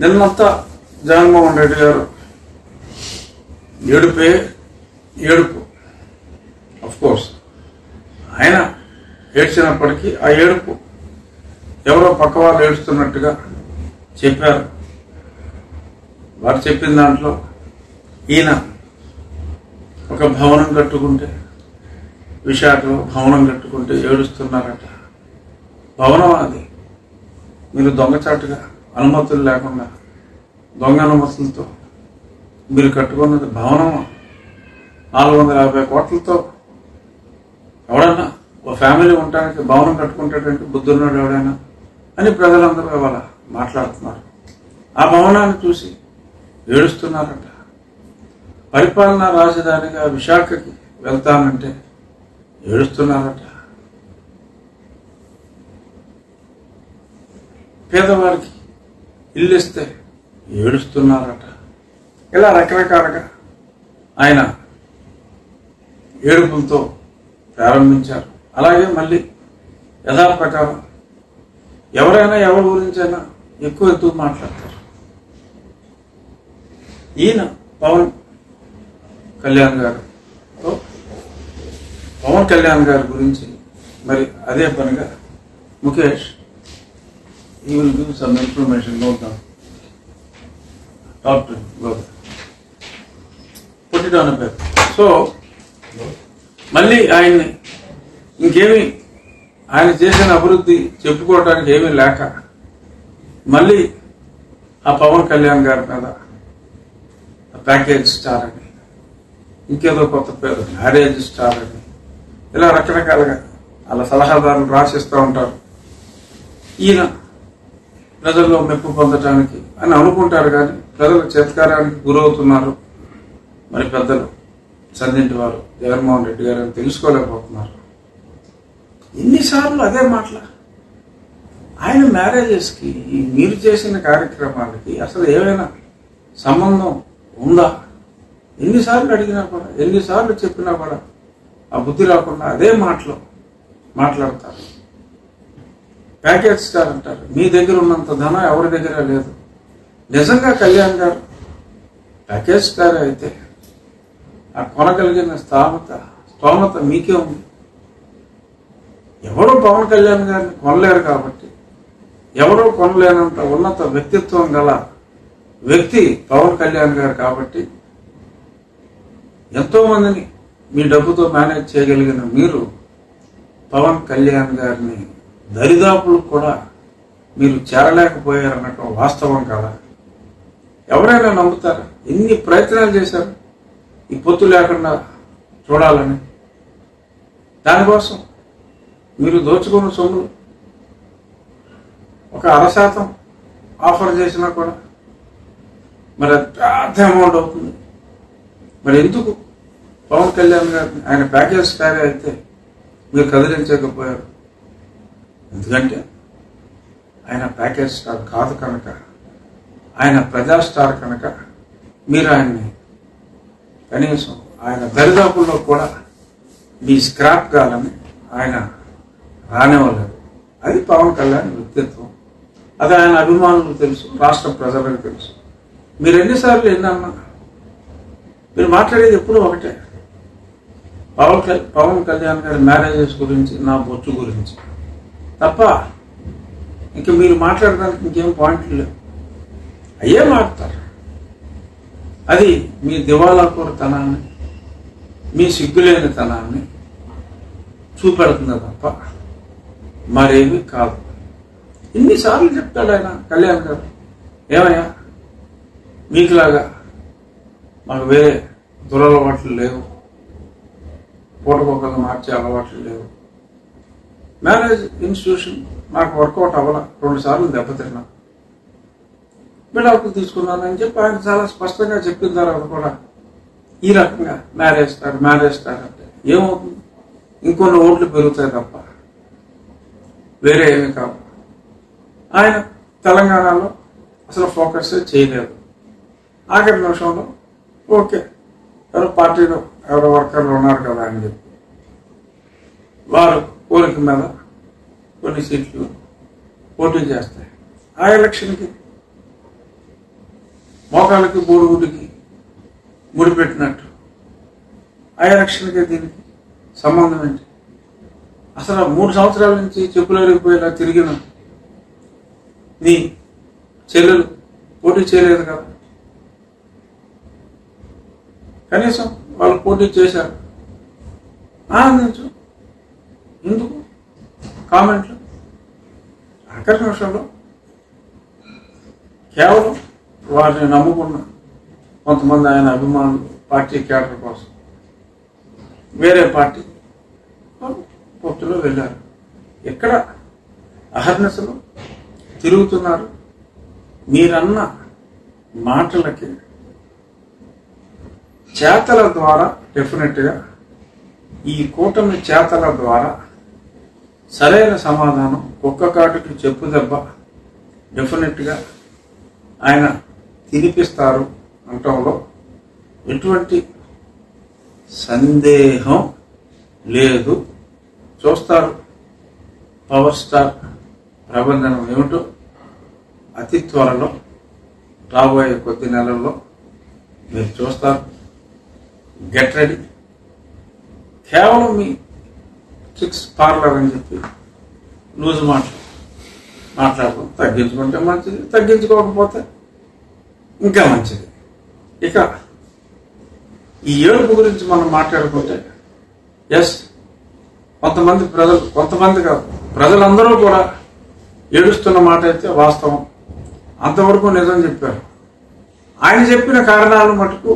నిన్నంతా జగన్మోహన్ రెడ్డి గారు ఏడుపే ఏడుపు. కోర్స్ ఆయన ఏడ్చినప్పటికీ ఆ ఏడుపు ఎవరో పక్క వాళ్ళు ఏడుస్తున్నట్టుగా చెప్పారు. వారు చెప్పిన దాంట్లో ఈయన ఒక భవనం కట్టుకుంటే విశాఖలో భవనం కట్టుకుంటే ఏడుస్తున్నారట. భవనం అది. మీరు దొంగచాటుగా అనుమతులు లేకుండా దొంగ అనుమతులతో మీరు కట్టుకున్నది భవనం నాలుగు వందల యాభై కోట్లతో ఎవడన్నా ఓ ఫ్యామిలీ ఉండడానికి భవనం కట్టుకుంటాడంటే బుద్ధున్నాడు ఎవడైనా అని ప్రజలందరూ ఇవాళ మాట్లాడుతున్నారు. ఆ భవనాన్ని చూసి ఏడుస్తున్నారట. పరిపాలనా రాజధానిగా విశాఖకి వెళ్తానంటే ఏడుస్తున్నారట. పేదవాడికి ఇల్లు ఇస్తే ఏడుస్తున్నారట. ఇలా రకరకాలుగా? ఆయన ఏడుపులతో ప్రారంభించారు. అలాగే మళ్ళీ యథాప్రకారం ఎవరైనా ఎవరి గురించైనా ఎక్కువ ఎక్కువ మాట్లాడతారు. ఈయన పవన్ కళ్యాణ్ గారు. పవన్ కళ్యాణ్ గారి గురించి మరి అదే పనిగా Mukesh he will give some information, some information Talk to him, brother. Put it on a paper. So మళ్ళీ ఆయన్ని ఇంకేమి ఆయన చేసిన అభివృద్ధి చెప్పుకోవడానికి ఏమీ లేక మళ్ళీ ఆ పవన్ కళ్యాణ్ గారి మీద ప్యాకేజ్ స్టార్ అని ఇంకేదో కొత్త పేరు మ్యారేజ్ స్టార్ అని ఇలా రకరకాలుగా అలా సలహాదారులు రాసిస్తూ ఉంటారు ఈయన ప్రజల్లో మెప్పు పొందటానికి అని అనుకుంటారు కానీ ప్రజలు చేతకారానికి గురవుతున్నారు. మరి పెద్దలు సంధింటి వారు జగన్మోహన్ రెడ్డి గారు అని తెలుసుకోలేకపోతున్నారు. ఎన్నిసార్లు అదే మాటల? ఆయన మ్యారేజెస్కి మీరు చేసిన కార్యక్రమాలకి అసలు ఏమైనా సంబంధం ఉందా? ఎన్నిసార్లు అడిగినా కూడా ఎన్నిసార్లు చెప్పినా కూడా ఆ బుద్ధి రాకుండా అదే మాటలు మాట్లాడతారు. ప్యాకేజ్ స్టార్ అంటారు. మీ దగ్గర ఉన్నంత ధనం ఎవరి దగ్గర లేదు. నిజంగా కళ్యాణ్ గారు ప్యాకేజ్ స్టార్ అయితే ఆ కొనగలిగిన స్థామత స్తోమత మీకే ఉంది. ఎవరు పవన్ కళ్యాణ్ గారిని కొనలేరు కాబట్టి ఎవరూ కొనలేనంత ఉన్నత వ్యక్తిత్వం గల వ్యక్తి పవన్ కళ్యాణ్ గారు కాబట్టి ఎంతోమందిని మీ డబ్బుతో మేనేజ్ చేయగలిగిన మీరు పవన్ కళ్యాణ్ గారిని దరిదాపులకు కూడా మీరు చేరలేకపోయారన్నట్టు వాస్తవం కదా? ఎవరైనా నమ్ముతారు? ఎన్ని ప్రయత్నాలు చేశారు ఈ పొత్తు లేకుండా చూడాలని? దానికోసం మీరు దోచుకున్న సొమ్ములు ఒక అర శాతం ఆఫర్ చేసినా కూడా మరి పెద్ద అమౌంట్ అవుతుంది. మరి ఎందుకు? పవన్ కళ్యాణ్ గారిని ఆయన ప్యాకేజ్ తయారైతే అయితే మీరు కదిలించకపోయారు. ఎందుకంటే ఆయన ప్యాకేజ్ స్టార్ కాదు కనుక ఆయన ప్రజా స్టార్ కనుక మీరు ఆయన్ని కనీసం ఆయన దరిదాపుల్లో కూడా మీ స్క్రాప్ కాలని ఆయన రానివ్వలేదు. అది పవన్ కళ్యాణ్ వ్యక్తిత్వం. అది ఆయన అభిమానులకు తెలుసు రాష్ట్ర ప్రజలకు తెలుసు. మీరు ఎన్నిసార్లు ఎన్నమ్మా మీరు మాట్లాడేది ఎప్పుడు ఒకటే. పవన్ పవన్ కళ్యాణ్ గారి మ్యారేజెస్ గురించి నా బొచ్చు గురించి. తప్ప ఇంకా మీరు మాట్లాడడానికి ఇంకేం పాయింట్లు లేవు. అయ్యే మాట్లాడతారు అది మీ దివాలాకూరతనాన్ని మీ సిగ్గులేని తనాన్ని చూపెడుతుంది తప్ప మరేమి కాదు. ఇన్నిసార్లు చెప్తాడు ఆయన కళ్యాణ్ గారు. ఏమయ్యా? మీకులాగా మాకు వేరే దురలవాట్లు లేవు. పూటకొకరు మార్చే అలవాట్లు లేవు. మ్యారేజ్ ఇన్స్టిట్యూషన్ నాకు వర్కౌట్ అవ్వాల? రెండు సార్లు దెబ్బతిన్నా. విడాకులు అని చెప్పి ఆయన చాలా స్పష్టంగా చెప్పిన తర్వాత కూడా. ఈ రకంగా మ్యారేజ్ స్టార్ మ్యారేజ్ స్టార్ అంటే ఏమవుతుంది? ఇంకొన్ని ఓట్లు పెరుగుతాయి తప్ప. వేరే ఏమీ కావు. ఆయన తెలంగాణలో అసలు ఫోకస్ చేయలేదు. ఆఖరి నిమిషంలో ఓకే ఎవరో పార్టీలో ఎవరో వర్కర్లు ఉన్నారు కదా అని చెప్పి. వారు కోరిక మీద కొన్ని సీట్లు పోటీ చేస్తాయి. ఆ ఎలక్షన్కి మోకాళ్ళకి బోరుగుడికి ముడిపెట్టినట్టు ఆ ఎలక్షన్కి దీనికి సంబంధం ఏంటి? అసలు ఆ మూడు సంవత్సరాల నుంచి చెప్పులు ఎరిగిపోయేలా తిరిగిన నీ చెల్లెలు పోటీ చేయలేదు కదా? కనీసం వాళ్ళు పోటీ చేశారు. ఆనందించు. కామెంట్లు? ఆఖరి నిమిషంలో కేవలం వారిని నమ్ముకున్న కొంతమంది ఆయన అభిమానులు పార్టీ క్యాడర్ కోసం. వేరే పార్టీ పొత్తులో వెళ్ళారు. ఎక్కడ అహర్నిశలు తిరుగుతున్నారు? మీరన్న మాటలకి చేతల ద్వారా డెఫినెట్గా ఈ కూటమి చేతల ద్వారా సరైన సమాధానం కుక్క కాటుకి చెప్పు దెబ్బ డెఫినెట్గా ఆయన తినిపిస్తారు అంటంలో ఎటువంటి సందేహం లేదు. చూస్తారు. పవర్ స్టార్ ప్రబంధనం ఏమిటో అతి త్వరలో రాబోయే కొద్ది నెలల్లో మీరు చూస్తారు. గెట్ రెడీ కేవలం మీ సిక్స్ పార్లర్ అని చెప్పి లూజ్ మాటలు మాట్లాడడం. తగ్గించుకుంటే మంచిది తగ్గించుకోకపోతే ఇంకా మంచిది. ఇక ఈ ఏడుపు గురించి మనం మాట్లాడుకుంటే ఎస్ కొంతమంది ప్రజలు కొంతమంది కాదు ప్రజలందరూ కూడా ఏడుస్తున్న మాట అయితే వాస్తవం. అంతవరకు నిజం చెప్పారు. ఆయన చెప్పిన కారణాలు మటుకు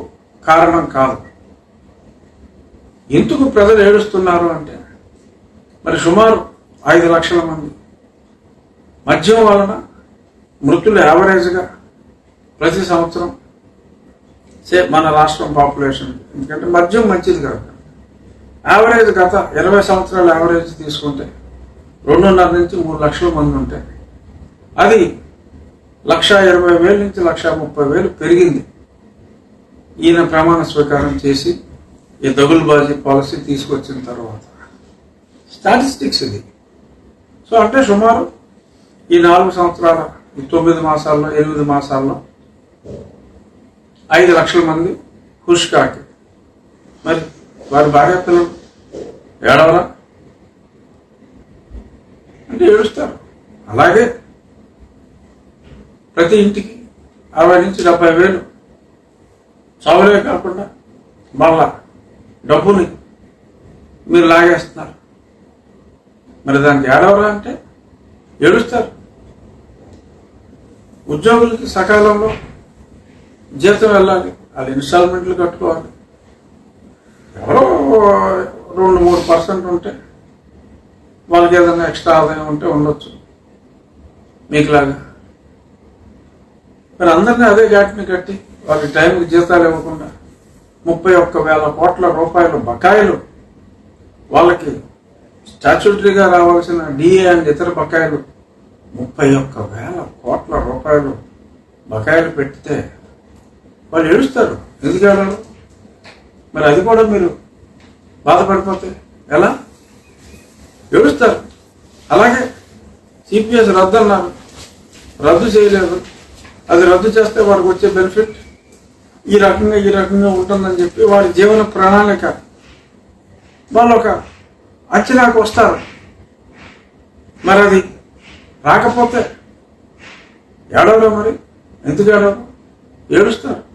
కారణం కాదు. ఎందుకు ప్రజలు ఏడుస్తున్నారు అంటే మరి సుమారు ఐదు లక్షల మంది. మద్యం వలన మృతులు యావరేజ్గా ప్రతి సంవత్సరం సే మన రాష్ట్రం పాపులేషన్. ఎందుకంటే మద్యం మంచిది కాదు. యావరేజ్ గత ఇరవై సంవత్సరాల యావరేజ్ తీసుకుంటే రెండున్నర నుంచి మూడు లక్షల మంది ఉంటాయి అది లక్ష ఇరవై వేల నుంచి లక్ష ముప్పై వేలు పెరిగింది. ఈయన ప్రమాణ స్వీకారం చేసి ఈ దగులుబాజీ పాలసీ తీసుకొచ్చిన తర్వాత స్టాటిస్టిక్స్ ఇది. సో అంటే సుమారు ఈ నాలుగు సంవత్సరాల తొమ్మిది మాసాల్లో ఎనిమిది మాసాల్లో ఐదు లక్షల మంది హుష్కాకి మరి వారి భార్య పిల్లలు ఏడవరా అంటే ఏడుస్తారు. అలాగే ప్రతి ఇంటికి అరవై నుంచి డెబ్బై వేలు చవలే కాకుండా మళ్ళా డబ్బుని మీరు లాగేస్తున్నారు. దానికి ఏడవరా అంటే ఏడుస్తారు. ఉద్యోగులకి సకాలంలో జీతం వెళ్ళాలి వాళ్ళు ఇన్స్టాల్మెంట్లు కట్టుకోవాలి. ఎవరో రెండు మూడు పర్సెంట్ ఉంటే వాళ్ళకి ఏదైనా ఎక్స్ట్రా ఆదాయం ఉంటే ఉండొచ్చు. మీకులాగా. మరి అందరినీ అదే ఘాటుని కట్టి వాళ్ళకి టైంకి జీతాలు ఇవ్వకుండా ముప్పై ఒక్క వేల కోట్ల రూపాయలు బకాయిలు వాళ్ళకి స్టాచ్యూటరీగా రావాల్సిన డిఏ అండ్ ఇతర బకాయిలు ముప్పై ఒక్క వేల కోట్ల రూపాయలు బకాయిలు పెడితే వాళ్ళు ఏడుస్తారు. ఎందుకు ఏడరు మరి అది కూడా మీరు బాధపడిపోతే ఎలా? ఏడుస్తారు. అలాగే సిపిఎస్ రద్దు అన్నారు రద్దు చేయలేదు. అది రద్దు చేస్తే వాడికి వచ్చే బెనిఫిట్ ఈ రకంగా ఈ రకంగా ఉంటుందని చెప్పి వాడి జీవన ప్రణాళిక. వాళ్ళు ఒక వచ్చి నాకు వస్తారు. మరి అది రాకపోతే ఏడవరా మరి? ఎందుకు ఏడవరు? ఏడుస్తారు.